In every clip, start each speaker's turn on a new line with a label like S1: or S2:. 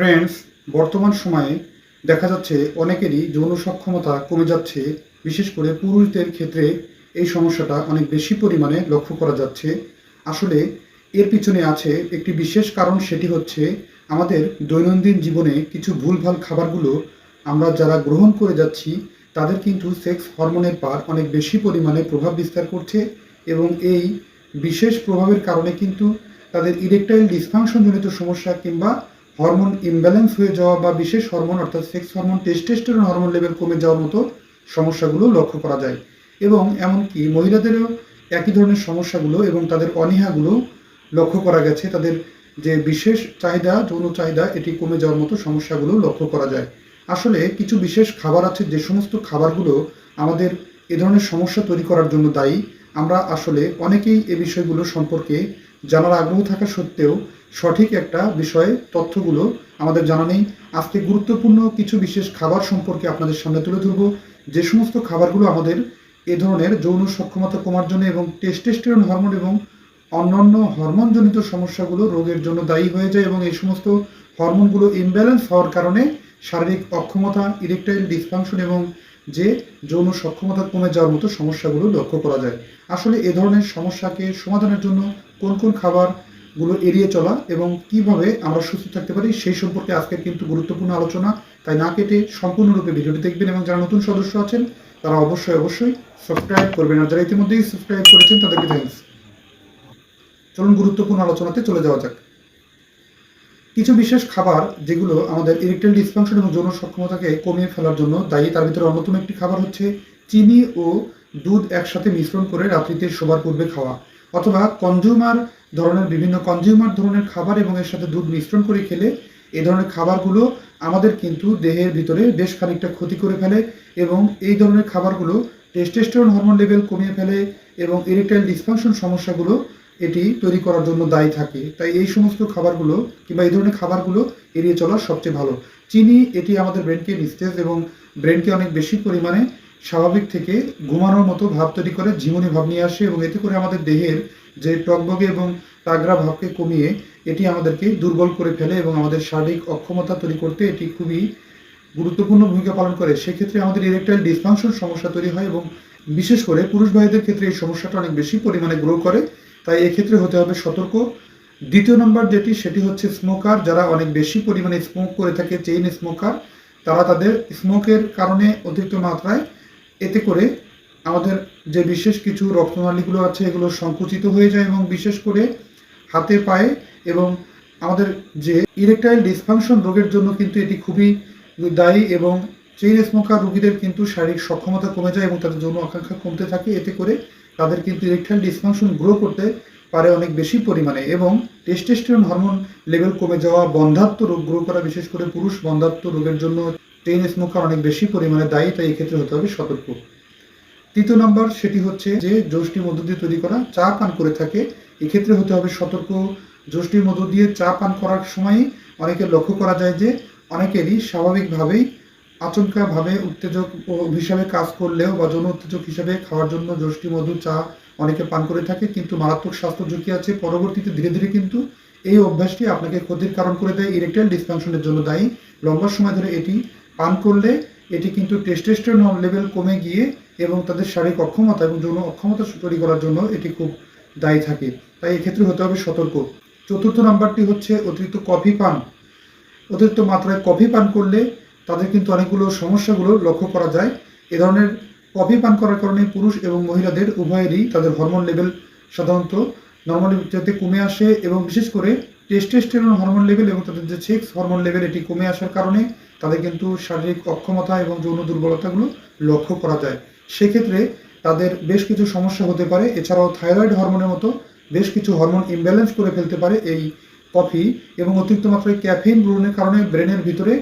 S1: Friends বর্তমান সময়ে দেখা যাচ্ছে অনেকেরই যৌন সক্ষমতা কমে যাচ্ছে, বিশেষ করে পুরুষদের ক্ষেত্রে এই সমস্যাটা অনেক বেশি পরিমাণে লক্ষ্য করা যাচ্ছে। আসলে এর পিছনে আছে একটি বিশেষ কারণ, সেটি হচ্ছে আমাদের দৈনন্দিন জীবনে কিছু ভুলভাল খাবারগুলো আমরা যারা গ্রহণ করে যাচ্ছি, তাদের কিন্তু সেক্স হরমোনের পার অনেক বেশি পরিমাণে প্রভাব বিস্তার করছে এবং এই বিশেষ প্রভাবের কারণে কিন্তু তাদের ইরেকটাইল ডিসফাংশনজনিত সমস্যা কিংবা হরমোন ইমব্যালেন্স হয়ে যাওয়া বা বিশেষ হরমোন অর্থাৎ sex hormone testosterone hormone level কমে যাওয়ার মতো সমস্যাগুলো লক্ষ্য করা যায়। এবং এমনকি মহিলাদেরও একই ধরনের সমস্যাগুলো এবং তাদের অনীহাগুলো লক্ষ্য করা গেছে। তাদের যে বিশেষ চাহিদা, যৌন চাহিদা, এটি কমে যাওয়ার মতো সমস্যাগুলো লক্ষ্য করা যায়। আসলে কিছু বিশেষ খাবার আছে, যে সমস্ত খাবারগুলো আমাদের এ ধরনের সমস্যা তৈরি করার জন্য দায়ী। আমরা আসলে অনেকেই এ বিষয়গুলো সম্পর্কে জানার আগ্রহ থাকা সত্ত্বেও সঠিক একটা বিষয়ে তথ্যগুলো আমাদের জানা নেই। আজকে গুরুত্বপূর্ণ কিছু বিশেষ খাবার সম্পর্কে আপনাদের সামনে তুলে ধরবো। যে সমস্ত খাবারগুলো আমাদের এ ধরনের যৌন সক্ষমতা কমার জন্য এবং টেস্টেস্টেরন হরমোন এবং অন্যান্য হরমোনজনিত সমস্যাগুলো রোগের জন্য দায়ী হয়ে যায় এবং এই সমস্ত হরমোনগুলো ইমব্যালেন্স হওয়ার কারণে শারীরিক অক্ষমতা ইরেকটাইল ডিসফাংশন এবং যে যৌন সক্ষমতা কমে যাওয়ার মতো সমস্যাগুলো লক্ষ্য করা যায়। আসলে এ ধরনের সমস্যাকে সমাধানের জন্য কোন কোন খাবারগুলো এড়িয়ে চলা এবং কীভাবে আমরা সুস্থ থাকতে পারি সেই সম্পর্কে আজকের কিন্তু গুরুত্বপূর্ণ আলোচনা। তাই না কেটে সম্পূর্ণরূপে ভিডিওটি দেখবেন এবং যারা নতুন সদস্য আছেন, তারা অবশ্যই অবশ্যই সাবস্ক্রাইব করবেন। আর যারা ইতিমধ্যেই সাবস্ক্রাইব করেছেন, তাদেরকে থ্যাংকস চলুন গুরুত্বপূর্ণ আলোচনাতে চলে যাওয়া যাক। কিছু বিশেষ খাবার যেগুলো আমাদের ইরেকটাইল ডিসফাংশন এবং যৌন সক্ষমতাকে কমিয়ে ফেলার জন্য দায়ী, তার ভিতরে অন্যতম একটি খাবার হচ্ছে চিনি ও দুধ একসাথে মিশ্রণ করে রাত্রিতে শোবার পূর্বে খাওয়া। অথবা কনজিউমার ধরনের বিভিন্ন কনজিউমার ধরনের খাবার এবং এর সাথে দুধ মিশ্রণ করে খেলে এই ধরনের খাবারগুলো আমাদের কিন্তু দেহের ভিতরে বেশ খানিকটা ক্ষতি করে ফেলে এবং এই ধরনের খাবারগুলো টেস্টেস্টোরন হরমোন লেভেল কমিয়ে ফেলে এবং ইরেকটাইল ডিসফাংশন সমস্যাগুলো এটি তৈরি করার জন্য দায়ী থাকে। তাই এই সমস্ত খাবারগুলো কিংবা এই ধরনের খাবারগুলো এড়িয়ে চলা সবচেয়ে ভালো। চিনি এটি আমাদের ব্রেনকে নিস্তেজ এবং ব্রেনকে অনেক বেশি পরিমাণে স্বাভাবিক থেকে ঘুমানোর মতো ভাব তৈরি করে ঝিমুনি ভাব নিয়ে আসে এবং এতে করে আমাদের দেহের যে টকবগে এবং তাগড়া ভাবকে কমিয়ে এটি আমাদেরকে দুর্বল করে ফেলে এবং আমাদের শারীরিক অক্ষমতা তৈরি করতে এটি খুবই গুরুত্বপূর্ণ ভূমিকা পালন করে। সেক্ষেত্রে আমাদের ইরেকটাইল ডিসফাংশন সমস্যা তৈরি হয় এবং বিশেষ করে পুরুষ ভাইদের ক্ষেত্রে এই সমস্যাটা অনেক বেশি পরিমাণে গ্রো করে। তাই এক্ষেত্রে হতে হবে সতর্ক। দ্বিতীয় নম্বর যেটি, সেটি হচ্ছে স্মোকার যারা অনেক বেশি পরিমাণে স্মোক করে থাকে চেইন স্মোকার তারা তাদের স্মোকের কারণে অতিরিক্ত মাত্রায় এতে করে আমাদের যে বিশেষ কিছু রক্তনালীগুলো আছে, এগুলো সংকুচিত হয়ে যায় এবং বিশেষ করে হাতে, পায়ে এবং আমাদের যে ইরেকটাইল ডিসফাংশন রোগের জন্য কিন্তু এটি খুবই দায়ী এবং চেইন স্মোকার রোগীদের কিন্তু শারীরিক সক্ষমতা কমে যায় এবং তাদের যৌন আকাঙ্ক্ষা কমতে থাকে। এতে করে তাদের কিন্তু ইরেকটাইল ডিসফাংশন গ্রো করতে পারে অনেক বেশি পরিমাণে এবং টেস্টেস্টেরন হরমোন লেভেল কমে যাওয়া বন্ধাত্ম রোগ গ্রো করা, বিশেষ করে পুরুষ বন্ধাত্ম রোগের জন্য চেইন স্মোকার অনেক বেশি পরিমাণে দায়ী, তাই এক্ষেত্রে হতে হবে সতর্ক। তৃতীয় নম্বর সেটি হচ্ছে যে যষ্টির মধ্য দিয়ে তৈরি করা চা পান করে থাকে, এক্ষেত্রে হতে হবে সতর্ক। যষ্টির মধ্য দিয়ে চা পান করার সময় অনেকে লক্ষ্য করা যায় যে, অনেকেরই স্বাভাবিকভাবেই আচমকাভাবে উত্তেজক হিসাবে কাজ করলেও বা যৌন উত্তেজক হিসাবে খাওয়ার জন্য যষ্টি মধু চা অনেকে পান করে থাকে, কিন্তু মারাত্মক স্বাস্থ্য ঝুঁকি আছে। পরবর্তীতে ধীরে ধীরে কিন্তু এই অভ্যাসটি আপনাকে ক্ষতির কারণ করে দেয়। ইরেকটাইল ডিসফাংশনের জন্য দায়ী। লম্বা সময় ধরে এটি পান করলে এটি কিন্তু টেস্টেস্টেরন লেভেল কমে গিয়ে এবং তাদের শারীরিক অক্ষমতা এবং যৌন অক্ষমতা তৈরি করার জন্য এটি খুব দায়ী থাকে। তাই এক্ষেত্রে হতে হবে সতর্ক। চতুর্থ নাম্বারটি হচ্ছে অতিরিক্ত কফি পান। অতিরিক্ত মাত্রায় কফি পান করলে তাদের কিন্তু অনেকগুলো সমস্যাগুলো লক্ষ্য করা যায়। এ ধরনের কফি পান করার কারণে পুরুষ এবং মহিলাদের উভয়েরই তাদের হরমোন লেভেল সাধারণত নর্মালি যাতে কমে আসে এবং বিশেষ করে টেস্টেস্টেরন হরমোন লেভেল এবং তাদের যে সেক্স হরমোন লেভেল এটি কমে আসার কারণে তাদের কিন্তু শারীরিক অক্ষমতা এবং যৌন দুর্বলতাগুলো লক্ষ্য করা যায়। সেক্ষেত্রে তাদের বেশ কিছু সমস্যা হতে পারে। এছাড়াও থাইরয়েড হরমোনের মতো বেশ কিছু হরমোন ইমব্যালেন্স করে ফেলতে পারে এই কফি এবং অতিরিক্ত মাত্রায় ক্যাফেইন গ্রহণের কারণে ব্রেনের ভিতরে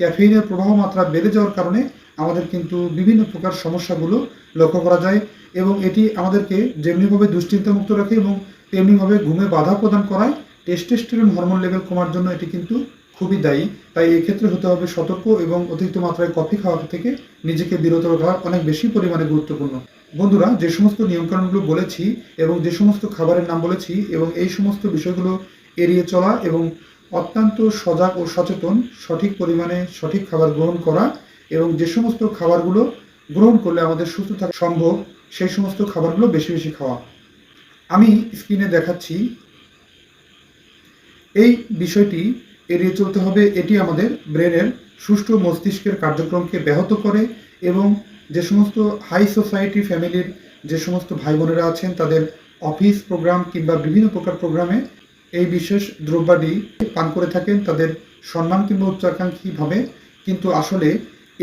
S1: ক্যাফেইনের প্রবাহ মাত্রা বেড়ে যাওয়ার কারণে আমাদের কিন্তু বিভিন্ন প্রকার সমস্যাগুলো লক্ষ্য করা যায় এবং এটি আমাদেরকে যেমনিভাবে দুশ্চিন্তামুক্ত রাখে এবং তেমনিভাবে ঘুমে বাধা প্রদান করায় টেস্টেস্টেরন হরমোন লেভেল কমার জন্য এটি কিন্তু খুবই দায়ী। তাই এক্ষেত্রে হতে হবে সতর্ক এবং অতিরিক্ত মাত্রায় কফি খাওয়া থেকে নিজেকে বিরত রাখা অনেক বেশি পরিমাণে গুরুত্বপূর্ণ। বন্ধুরা, যে সমস্ত নিয়মকানুনগুলো বলেছি এবং যে সমস্ত খাবারের নাম বলেছি এবং এই সমস্ত বিষয়গুলো এড়িয়ে চলা এবং অত্যন্ত সজাগ ও সচেতন, সঠিক পরিমাণে সঠিক খাবার গ্রহণ করা এবং যে সমস্ত খাবারগুলো গ্রহণ করলে আমাদের সুস্থ থাকা সম্ভব, সেই সমস্ত খাবারগুলো বেশি বেশি খাওয়া। আমি স্ক্রিনে দেখাচ্ছি। এই বিষয়টি এড়িয়ে চলতে হবে। এটি আমাদের ব্রেনের সুষ্ঠু মস্তিষ্কের কার্যক্রমকে ব্যাহত করে এবং যে সমস্ত হাই সোসাইটি ফ্যামিলির যে সমস্ত ভাই বোনেরা আছেন, তাদের অফিস প্রোগ্রাম কিংবা বিভিন্ন প্রকার প্রোগ্রামে এই বিশেষ দ্রব্যাদি পান করে থাকেন, তাদের সম্মান কিংবা উচ্চাকাঙ্ক্ষী ভাবে কিন্তু আসলে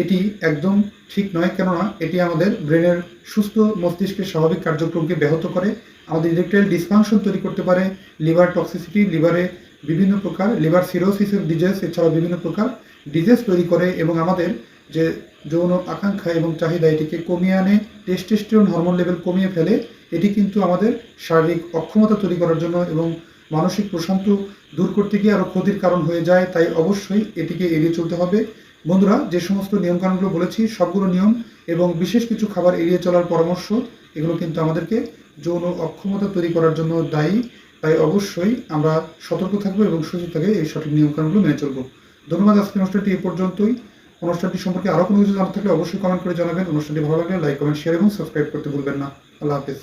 S1: এটি একদম ঠিক নয়, কেননা এটি আমাদের ব্রেনের সুস্থ মস্তিষ্কের স্বাভাবিক কার্যক্রমকে ব্যাহত করে। আমাদের ইলেকট্রাইল ডিসফাংশন তৈরি করতে পারে লিভার টক্সিসিটি লিভারে বিভিন্ন প্রকার লিভার সিরোসিসের ডিজেস এছাড়াও বিভিন্ন প্রকার ডিজেস তৈরি করে এবং আমাদের যে যৌন আকাঙ্ক্ষা এবং চাহিদা, এটিকে কমিয়ে আনে টেস্টেস্টিরন হরমোন লেভেল কমিয়ে ফেলে, এটি কিন্তু আমাদের শারীরিক অক্ষমতা তৈরি করার জন্য এবং মানসিক প্রশান্ত দূর করতে গিয়ে আরও ক্ষতির কারণ হয়ে যায়, তাই অবশ্যই এটিকে এড়িয়ে চলতে হবে। বন্ধুরা, যে সমস্ত নিয়মকানুনগুলো বলেছি, সবগুলো নিয়ম এবং বিশেষ কিছু খাবার এড়িয়ে চলার পরামর্শ, এগুলো কিন্তু আমাদেরকে যৌন অক্ষমতা তৈরি করার জন্য দায়ী। তাই অবশ্যই আমরা সতর্ক থাকব এবং সুযোগ থাকে এই সঠিক নিয়মকানুনগুলো মেনে চলবো। ধন্যবাদ আজকের অনুষ্ঠানটি এ পর্যন্তই। অনুষ্ঠানটি সম্পর্কে আরও কোনো কিছু জানার থাকলে অবশ্যই কমেন্ট করে জানাবেন। অনুষ্ঠানটি ভালো লাগলে লাইক কমেন্ট শেয়ার এবং সাবস্ক্রাইব করতে ভুলবেন না। আল্লাহ হাফেজ।